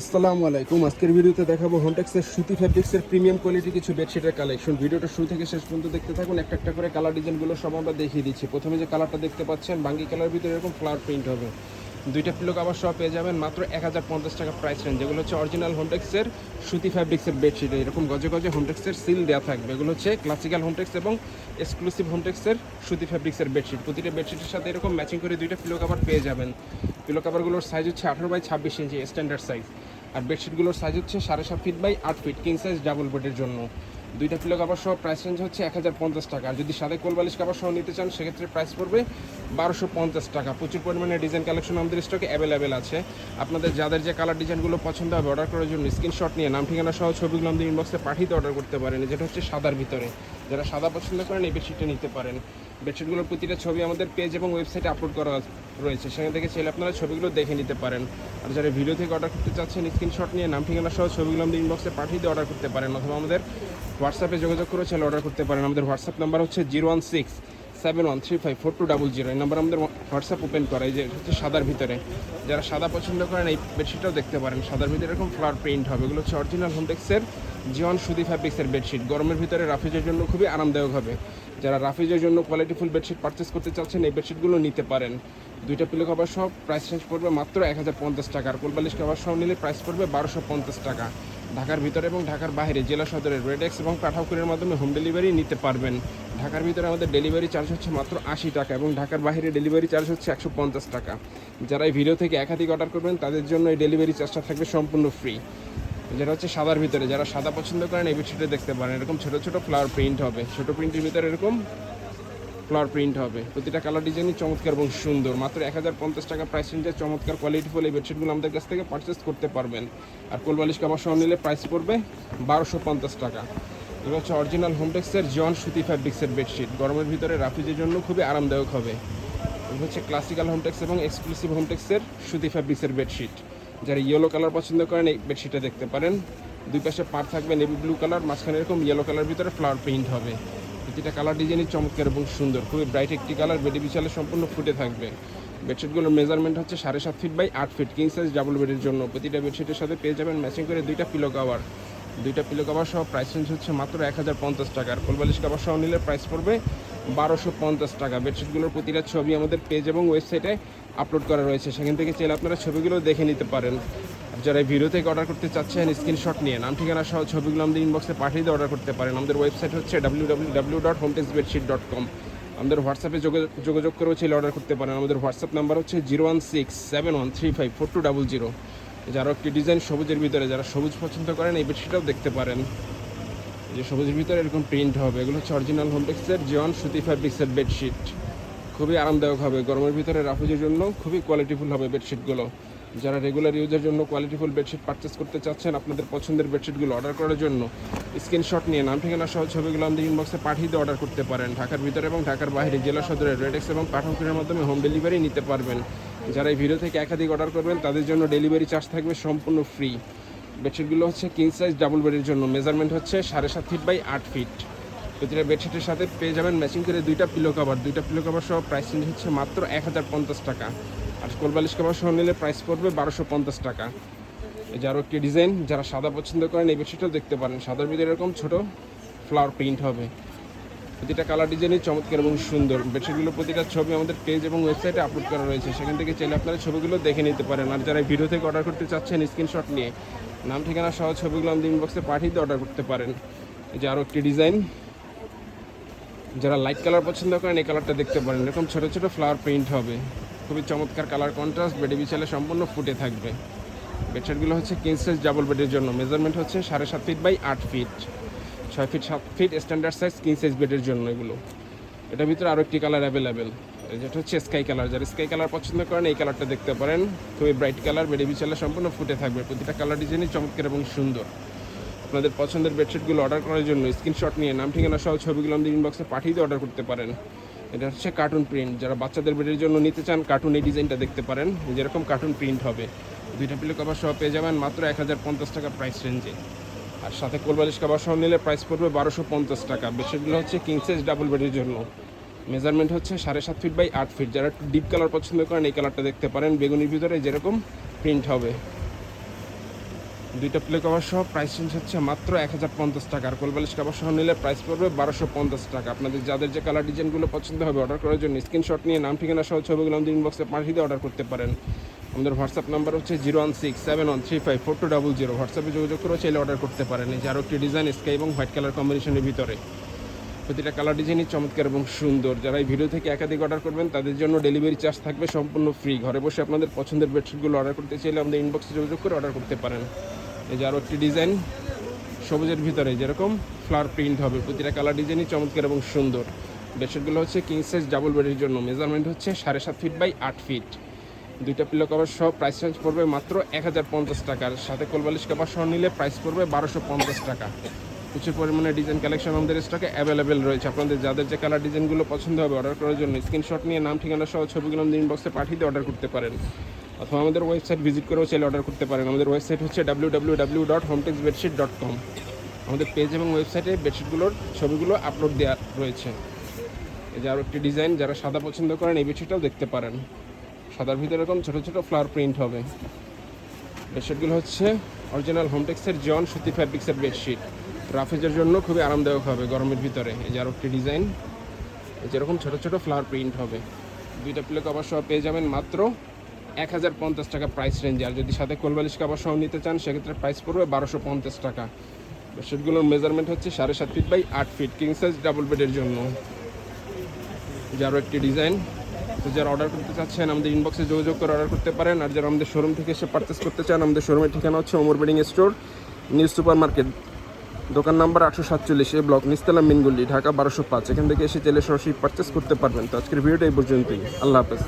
আসসালামু আলাইকুম। আজকের ভিডিওতে দেখাবো হোমটেক্সের সুতি ফ্যাব্রিক্সের প্রিমিয়াম কোয়ালিটি কিছু বেডশিটের কালেকশন ভিডিওটা শুরু থেকে শেষ পর্যন্ত দেখতে থাকুন। একটা একটা করে কালার ডিজাইনগুলো সব আমরা দেখিয়ে দিচ্ছি। প্রথমে যে কালারটা দেখতে পাচ্ছেন, বাঙ্গি কালার ভিতরে এরকম ফ্লাওয়ার প্রিন্ট হবে। দুইটা পিলো আবার সব পেয়ে যাবেন, মাত্র এক হাজার পঞ্চাশ টাকা প্রাইস রেঞ্জ যেগুলো হচ্ছে অরিজিনাল হোমটেক্সের সুতি ফ্যাব্রিক্সের বেডশিট এরকম গজে গজে হোমটেক্সের সিল দেওয়া থাকবে। এগুলো হচ্ছে ক্লাসিক্যাল হোমটেক্স এবং এক্সক্লুসিভ হোমটেক্সের সুতি ফ্যাব্রিক্সের বেডশিট প্রতিটা বেডশিটের সাথে এরকম ম্যাচিং করে দুইটা পিলো কাভার পেয়ে যাবেন। পিলো কাভারগুলোর সাইজ হচ্ছে আঠারো বাই ছাব্বিশ ইঞ্চি স্ট্যান্ডার্ড সাইজ আর বেডশিটগুলোর সাইজ হচ্ছে সাড়ে সাত ফিট বাই আট ফিট কিং সাইজ ডাবল বেডের জন্য। দুইটা পিলো কাভার সহ প্রাইস রেঞ্জ হচ্ছে এক হাজার পঞ্চাশ টাকা। আর যদি সাদা কোলবালিশ কাভার সহ নিতে চান, সেক্ষেত্রে প্রাইস পড়বে বারোশো পঞ্চাশ টাকা। প্রচুর পরিমাণে ডিজাইন কালেকশন আমাদের স্টকে অ্যাভেলেবেল আছে। আপনাদের যাদের যে কালার ডিজাইনগুলো পছন্দ হবে অর্ডার করার জন্য স্ক্রিনশট নিয়ে নাম, ঠিকানা সহ ছবিগুলো আমাদের ইনবক্সে পাঠিয়ে অর্ডার করতে পারেন। যেটা হচ্ছে সাদার ভিতরে। যারা সাদা পছন্দ করেন, এই বেডশিটটা নিতে পারেন। বেডশিটগুলোর প্রতিটা ছবি আমাদের পেজ এবং ওয়েবসাইটে আপলোড করা রয়েছে। সেখান থেকে চাইলে আপনারা ছবিগুলো দেখে নিতে পারেন। আর যারা ভিডিও থেকে অর্ডার করতে চাচ্ছেন স্ক্রিনশট নিয়ে নাম, ঠিকানা সহ ছবিগুলো আমাদের ইনবক্সে পাঠিয়ে দিয়ে অর্ডার করতে পারেন। অথবা আমাদের হোয়াটসঅ্যাপে যোগাযোগ করে চাইলে অর্ডার করতে পারেন। আমাদের হোয়াটসঅ্যাপ নাম্বার হচ্ছে zero one six seven one three five four two double zero. এই নাম্বার আমাদের হোয়াটসঅ্যাপ ওপেন করা। এই যে হচ্ছে সাদার ভিতরে। যারা সাদা পছন্দ করেন, এই বেডশিটটাও দেখতে পারেন। সাদার ভিতরে এরকম ফ্লাওয়ার প্রিন্ট হবে। এগুলো হচ্ছে অরিজিনাল হোমটেক্সের জিওন সুদি ফ্যাব্রিক্সের বেডশিট গরমের ভিতরে রাফিজের জন্য খুবই আরামদায়ক হবে। যারা রাফিজের জন্য কোয়ালিটিফুল বেডশিট পারচেস করতে চাচ্ছেন, এই বেডশিটগুলো নিতে পারেন। দুইটা পিলো কভার সহ প্রাইস চেঞ্জ পড়বে মাত্র এক হাজার পঞ্চাশ টাকা। আর কোলবালিশ কভার সহ নিলে প্রাইস পড়বে বারোশো পঞ্চাশ টাকা। ঢাকার ভিতরে এবং ঢাকার বাইরে জেলা সদরের রেডেক্স এবং পাঠাকুরের মাধ্যমে হোম ডেলিভারি নিতে পারবেন। ঢাকার ভিতরে আমাদের ডেলিভারি চার্জ হচ্ছে মাত্র আশি টাকা এবং ঢাকার বাইরে ডেলিভারি চার্জ হচ্ছে একশো পঞ্চাশ টাকা। যারা এই ভিডিও থেকে একাধিক অর্ডার করবেন, তাদের জন্য এই ডেলিভারি চার্জটা থাকবে সম্পূর্ণ ফ্রি যেটা হচ্ছে সাদার ভিতরে, যারা সাদা পছন্দ করেন, এই বেডশিটে দেখতে পারেন। এরকম ছোটো ছোটো ফ্লাওয়ার প্রিন্ট হবে। ছোটো প্রিন্টের ভিতরে এরকম ফ্লাওয়ার প্রিন্ট হবে। প্রতিটা কালার ডিজাইনই চমৎকার এবং সুন্দর। মাত্র এক হাজার পঞ্চাশ টাকা প্রাইস রেঞ্জের চমৎকার কোয়ালিটিফুল এই বেডশিটগুলো আমাদের কাছ থেকে পারচেস করতে পারবেন। আর কোলবালিশ কাবার সহ নিলে প্রাইস পড়বে বারোশো পঞ্চাশ টাকা। এগুলো হচ্ছে অরিজিনাল হোমটেক্সের জন সুতি ফ্যাব্রিক্সের বেডশিট গরমের ভিতরে রাফিজের জন্য খুবই আরামদায়ক হবে। এগুলো হচ্ছে ক্লাসিক্যাল হোমটেক্স এবং এক্সক্লুসিভ হোমটেক্সের সুতি ফ্যাব্রিক্সের বেডশিট যারা ইয়েলো কালার পছন্দ করেন এই বেডশিটটা দেখতে পারেন। দুই পাশে পার থাকবে নেভি ব্লু কালার মাঝখানে এরকম ইয়েলো কালার ভিতরে ফ্লাওয়ার প্রিন্ট হবে। প্রতিটা কালার ডিজাইনই চমৎকার এবং সুন্দর। খুবই ব্রাইট একটি কালার বেডি বিছালে সম্পূর্ণ ফুটে থাকবে। বেডশিটগুলোর মেজারমেন্ট হচ্ছে সাড়ে সাত ফিট বাই আট ফিট কিং সাইজ ডাবল বেডের জন্য। প্রতিটা বেডশিটের সাথে পেয়ে যাবেন ম্যাচিং করে দুইটা পিলো কাভার দুইটা পিলো কাভার সহ প্রাইস রেঞ্জ হচ্ছে মাত্র এক হাজার পঞ্চাশ টাকা। আর কোলবালিশ কাভার সহ নিলে প্রাইস পড়বে বারোশো পঞ্চাশ টাকা। বেডশিটগুলোর প্রতিটা ছবি আমাদের পেজ এবং ওয়েবসাইটে আপলোড করা রয়েছে। সেখান থেকে চাইলে আপনারা ছবিগুলো দেখে নিতে পারেন। যারা ভিডিও থেকে অর্ডার করতে চাচ্ছেন স্ক্রিনশট নিয়ে নাম ঠিকানা সহ ছবিগুলো আমাদের ইনবক্সে পাঠিয়ে দিয়ে অর্ডার করতে পারেন। আমাদের ওয়েবসাইট হচ্ছে W W W dot Hometex bedsheet dot com আমাদের হোয়াটসঅ্যাপে যোগাযোগ করেও চাইলে অর্ডার করতে পারেন। আমাদের হোয়াটসঅ্যাপ নাম্বার হচ্ছে zero one six seven one three five four two double zero যারা একটি ডিজাইন সবুজের ভিতরে, যারা সবুজ পছন্দ করেন, এই বেডশিটটাও দেখতে পারেন। যে সবুজের ভিতরে এরকম প্রিন্ট হবে, এগুলো হচ্ছে অরিজিনাল হোমটেক্সের জন সুতি ফ্যাব্রিক্সের বেডশিট খুবই আরামদায়ক হবে, গরমের ভিতরে রাফুজের জন্য খুবই কোয়ালিটিফুল হবে বেডশিটগুলো যারা রেগুলার ইউজের জন্য কোয়ালিটিফুল বেডশিট পারচেস করতে চাচ্ছেন, আপনাদের পছন্দের বেডশিটগুলো অর্ডার করার জন্য স্ক্রিনশট নিয়ে নাম, ঠিকানা সহ ছবিগুলো আমাদের ইনবক্সে পাঠিয়ে দিয়ে অর্ডার করতে পারেন। ঢাকার ভিতরে এবং ঢাকার বাইরে, জেলা সদরের রেডেক্স এবং পাঠকের মাধ্যমে হোম ডেলিভারি নিতে পারবেন। যারা এই ভিডিও থেকে একাধিক অর্ডার করবেন, তাদের জন্য ডেলিভারি চার্জ থাকবে সম্পূর্ণ ফ্রি বেডশিটগুলো হচ্ছে কিং সাইজ ডাবল বেডের জন্য। মেজারমেন্ট হচ্ছে সাড়ে সাত ফিট বাই আট ফিট প্রতিটা বেডশিটের সাথে পেয়ে যাবেন ম্যাচিং করে দুইটা পিলো কভার দুইটা পিলো কভার সহ প্রাইস রেঞ্জ হচ্ছে মাত্র এক হাজার পঞ্চাশ টাকা। আর কোলবালিশ কভার সহ নিলে প্রাইস পড়বে বারোশো পঞ্চাশ টাকা। এই যে আরও একটি ডিজাইন যারা সাদা পছন্দ করেন, এই বেডশিটও দেখতে পারেন। সাদার ভিতরে এরকম ছোট ফ্লাওয়ার প্রিন্ট হবে। প্রতিটা কালার ডিজাইনই চমৎকার এবং সুন্দর। বেডশিটগুলো প্রতিটা ছবি আমাদের পেজ এবং ওয়েবসাইটে আপলোড করা রয়েছে। সেখান থেকে চাইলে আপনারা ছবিগুলো দেখে নিতে পারেন। আর যারা ভিডিও থেকে অর্ডার করতে চাচ্ছেন স্ক্রিনশট নিয়ে, নাম, ঠিকানা সহ ছবিগুলো আমাদের ইনবক্সে পাঠিয়ে দিয়ে অর্ডার করতে পারেন। এই যে আরও একটি ডিজাইন যারা লাইট কালার পছন্দ করেন, এই কালারটা দেখতে পারেন। এরকম ছোটো ছোটো ফ্লাওয়ার প্রিন্ট হবে। খুবই চমৎকার কালার কন্ট্রাস্ট বেডে বিছালে সম্পূর্ণ ফুটে থাকবে। বেডশিটগুলো হচ্ছে কিং সাইজ ডাবল বেডের জন্য। মেজারমেন্ট হচ্ছে সাড়ে সাত ফিট বাই আট ফিট ছয় ফিট সাত feet standard size king size বেডের জন্য এগুলো। এটার ভিতরে আরও একটি কালার অ্যাভেলেবেল যেটা হচ্ছে স্কাই কালার যারা স্কাই কালার পছন্দ করেন, এই কালারটা দেখতে পারেন। খুবই ব্রাইট কালার বেডে বিছালে সম্পূর্ণ ফুটে থাকবে। প্রতিটা কালার ডিজাইনই চমৎকার এবং সুন্দর। আপনাদের পছন্দের বেডশিটগুলো অর্ডার করার জন্য স্ক্রিনশট নিয়ে নাম, ঠিকানা সহ ছবিগুলো আমাদের ইনবক্সে পাঠিয়ে দিয়ে অর্ডার করতে পারেন। এটা হচ্ছে কার্টুন প্রিন্ট যারা বাচ্চাদের বেডের জন্য নিতে চান কার্টুন এই ডিজাইনটা দেখতে পারেন। যেরকম কার্টুন প্রিন্ট হবে। দুইটা পিলো কভার সহ পেয়ে যাবেন মাত্র এক হাজার পঞ্চাশ টাকা প্রাইস রেঞ্জে আর সাথে কোলবালিশ কভার সহ নিলে প্রাইস পড়বে বারোশো পঞ্চাশ টাকা। বেডশিটগুলো হচ্ছে কিং সাইজ ডাবল বেডের জন্য। মেজারমেন্ট হচ্ছে সাড়ে সাত ফিট বাই আট ফিট যারা ডিপ কালার পছন্দ করেন, এই কালারটা দেখতে পারেন। বেগুনির ভিতরে যেরকম প্রিন্ট হবে। দুইটা প্লে কভার সহ প্রাইস চেঞ্জ হচ্ছে মাত্র এক হাজার পঞ্চাশ টাকা। আর কোলবালিশ কভার সহ নিলে প্রাইস পড়বে বারোশো পঞ্চাশ টাকা। আপনাদের যাদের যে কালার ডিজাইনগুলো পছন্দ হবে অর্ডার করার জন্য স্ক্রিনশট নিয়ে নাম, ঠিকানা সহ ছবিগুলো আমাদের ইনবক্সে পাঠিয়ে দিয়ে অর্ডার করতে পারেন। আমাদের হোয়াটসঅ্যাপ নাম্বার হচ্ছে zero one six seven one three five four two double zero হোয়াটসঅ্যাপে যোগাযোগ করে চাইলে অর্ডার করতে পারেন। এই যে আরও একটি ডিজাইন স্কাই এবং হোয়াইট কালার কম্বিনেশনের ভিতরে। প্রতিটা কালার ডিজাইনই চমৎকার এবং সুন্দর। যারা এই ভিডিও থেকে একাধিক অর্ডার করবেন, তাদের জন্য ডেলিভারি চার্জ থাকবে সম্পূর্ণ ফ্রি ঘরে বসে আপনাদের পছন্দের বেডশিটগুলো অর্ডার করতে চাইলে আমাদের ইনবক্সে যোগাযোগ করে অর্ডার করতে পারেন। এই যে আরও একটি ডিজাইন সবুজের ভিতরে, যেরকম ফ্লাওয়ার প্রিন্ট হবে, প্রতিটা কালার ডিজাইনই চমৎকার এবং সুন্দর। বেডশিটগুলো হচ্ছে কিং সাইজ ডাবল বেডের জন্য। মেজারমেন্ট হচ্ছে সাড়ে সাত ফিট বাই আট ফিট দুইটা পিলো কভার সহ প্রাইস চেঞ্জ পড়বে মাত্র এক হাজার পঞ্চাশ টাকার। সাথে কোলবালিশ কভার সহ নিলে প্রাইস পড়বে বারোশো পঞ্চাশ টাকা। প্রচুর পরিমাণে ডিজাইন কালেকশন আমাদের স্টকে অ্যাভেলেবেল রয়েছে। আপনাদের যাদের যে কালার ডিজাইনগুলো পছন্দ হবে অর্ডার করার জন্য স্ক্রিনশট নিয়ে নাম, ঠিকানা সহ ছবিগুলো ইনবক্সে পাঠিয়ে দিয়ে অর্ডার করতে পারেন। অথবা আমাদের ওয়েবসাইট ভিজিট করেও চাইলে অর্ডার করতে পারেন। আমাদের ওয়েবসাইট হচ্ছে W W W dot Hometex bedsheet dot com আমাদের পেজ এবং ওয়েবসাইটে বেডশিটগুলোর ছবিগুলো আপলোড দেওয়া রয়েছে। এই যে আরও একটি ডিজাইন যারা সাদা পছন্দ করেন এই বেডশিটটাও দেখতে পারেন। সাদার ভিতরে এরকম ছোটো ছোটো ফ্লাওয়ার প্রিন্ট হবে। বেডশিটগুলো হচ্ছে অরিজিনাল হোমটেক্সের জন সুতি ফ্যাব্রিক্সের বেডশিট রাফেজের জন্য খুবই আরামদায়ক হবে গরমের ভিতরে। এই যে আরও একটি ডিজাইন যেরকম ছোটো ছোটো ফ্লাওয়ার প্রিন্ট হবে। দুইটা প্লে কভার সহ পেয়ে যাবেন মাত্র এক হাজার পঞ্চাশ টাকা প্রাইস রেঞ্জে আর যদি সাথে কোলবালিশ কাপড় সহ নিতে চান, সেক্ষেত্রে প্রাইস পড়বে বারোশো পঞ্চাশ টাকা। বেডশিটগুলোর মেজারমেন্ট হচ্ছে সাড়ে সাত ফিট বাই আট ফিট কিং সাইজ ডাবল বেডের জন্য। যারও একটি ডিজাইন তো যারা অর্ডার করতে চাচ্ছেন, আমাদের ইনবক্সে যোগাযোগ করে অর্ডার করতে পারেন। আর যারা আমাদের শোরুম থেকে এসে পারচেস করতে চান, আমাদের শোরুমের ঠিকানা হচ্ছে Omar bedding store new super market দোকান নাম্বার আটশো সাতচল্লিশ এ ব্লক নিস্তালা মিনগুলি ঢাকা বারোশো পাঁচ। এখান থেকে এসে চাইলে সরাসরি পারচেস করতে পারবেন। তো আজকের ভিডিওটা এই পর্যন্তই। আল্লাহ হাফেজ।